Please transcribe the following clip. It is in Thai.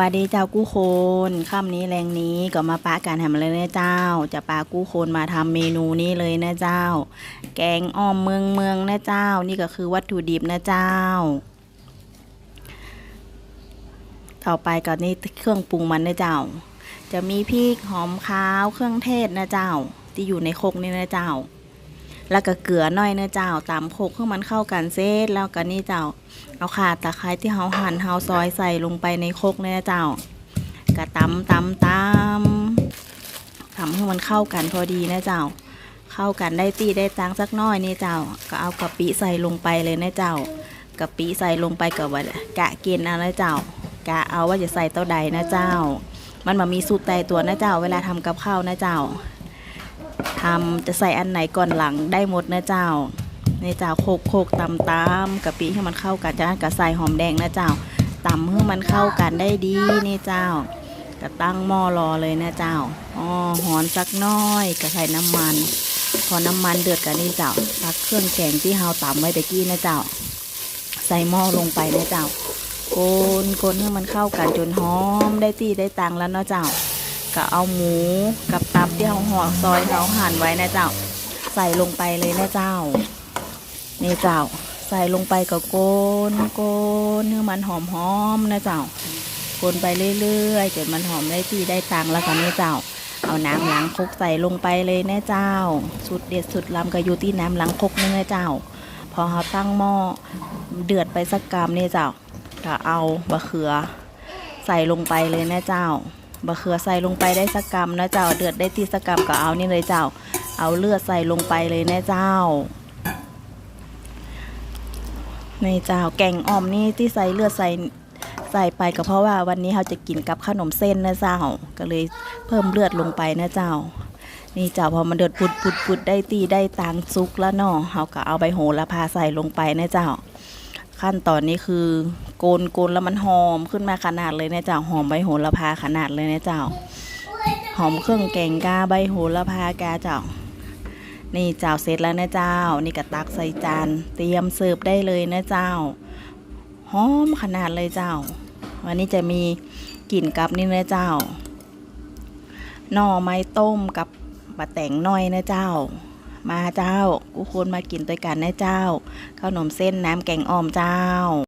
วัสดีเจ้ากู้โคนค่ำนี้แรงนี้ก็มาปะกันทำเลยนะเจ้า จะปากู้โคนมาทำเมนูนี้เลยนะเจ้า แกงอ้อมเมืองเมืองนะเจ้า นี่ก็คือวัตถุดิบนะเจ้า ต่อไปก็นี่เครื่องปรุงมันนะเจ้า จะมีพริกหอมขาวเครื่องเทศนะเจ้า ที่อยู่ในโครกนี่นะเจ้า แล้วก็เกลือหน่อยเนะเจ้าตามโคกให้มันเข้ากันเสร็จแล้วก็นี่เจ้า เอาขาตะไคร้ที่เฮาหั่นเฮาซอยใส่ลงไปในโคกเนี่ยนะเจ้ากะตำตำตำทำให้มันเข้ากันพอดีนะเจ้า เข้ากันได้ตีได้ตังสักน้อยนี่เจ้า ก็เอากะปิใส่ลงไปเลยนะเจ้ากะปิใส่ลงไปกับว่ากะเกณฑ์นะนะเจ้ากะเอาว่าจะใส่เต้าใดนะเจ้า มันมามีสูตรแต่ตัวนะเจ้า เวลาทำกับข้าวนะเจ้า ทำจะใส่อันไหนก่อนหลังได้หมดนะเจ้าในเจ้าโคกโคกตำตำกะปิให้มันเข้ากันจากนั้นก็ใส่หอมแดงนะเจ้าตำให้มันเข้ากันได้ดีนี่เจ้าก็ตั้งหม้อรอเลยนะเจ้าอ๋อหอนสักน้อยก็ใส่น้ำมัน พอน้ำมันเดือดกันนี่เจ้าตักเครื่องแกงที่เฮาตำไว้ตะกี้นะเจ้า ใส่หม้อลงไปนะเจ้าโกนโกนให้มันเข้ากันจนหอมได้ที่ได้ตังแล้วเนาะเจ้าก็เอาหมูกับ บที่เฮาห่อซอยเฮาหั่นไว้นะเจ้า ใส่ลงไปเลยนะเจ้า นี่เจ้า ใส่ลงไปกับโกนโกนให้อมันหอมหอมนะเจ้าโกนไปเรื่อยๆจนมันหอมได้ที่ได้ตังแล้วกันนี่เจ้า เอาน้ำล้างคกใส่ลงไปเลยนะเจ้า สุดเด็ดสุดล้ำก็อยู่ที่น้ำล้างคกนี่นะเจ้า พอเขาตั้งหม้อเดือดไปสักกรัมนี่เจ้าก็เอาบะเขือใส่ลงไปเลยนะเจ้า บะเขือใส่ลงไปได้สักกรัมนะเจ้าเดือดได้ที่สักกรัมก็เอานี่เลยเจ้า เอาเลือดใส่ลงไปเลยนะเจ้าในเจ้าแกงอ่อมนี่ที่ใส่เลือดใส่ใส่ไปก็เพราะว่าวันนี้เราจะกินกับขนมเส้นนะเจ้าก็เลยเพิ่มเลือดลงไปนะเจ้า นี่เจ้าพอมันเดือดปุดปุดปุดได้ตีได้ตางซุกแล้วเนาะเราก็เอาใบโหระพาใส่ลงไปนะเจ้า ขั้นตอนนี้คือ โกนโกนแล้วมันหอมขึ้นมาขนาดเลยนะเจ้าหอมใบโหระพาขนาดเลยนะเจ้า หอมเครื่องแกงกาใบโหระพากาเจ้า นี่เจ้าเสร็จแล้วนะเจ้า นี่ก็ตักใส่จานเตรียมเสิร์ฟได้เลยนะเจ้าหอมขนาดเลยเจ้า วันนี้จะมีกลิ่นกับนี่นะเจ้าหน่อไม้ต้มกับบะแต่งน้อยนะเจ้า มาเจ้ากูคนมากินด้วยกันนะเจ้าขนมเส้นน้ำแกงอ่อมเจ้า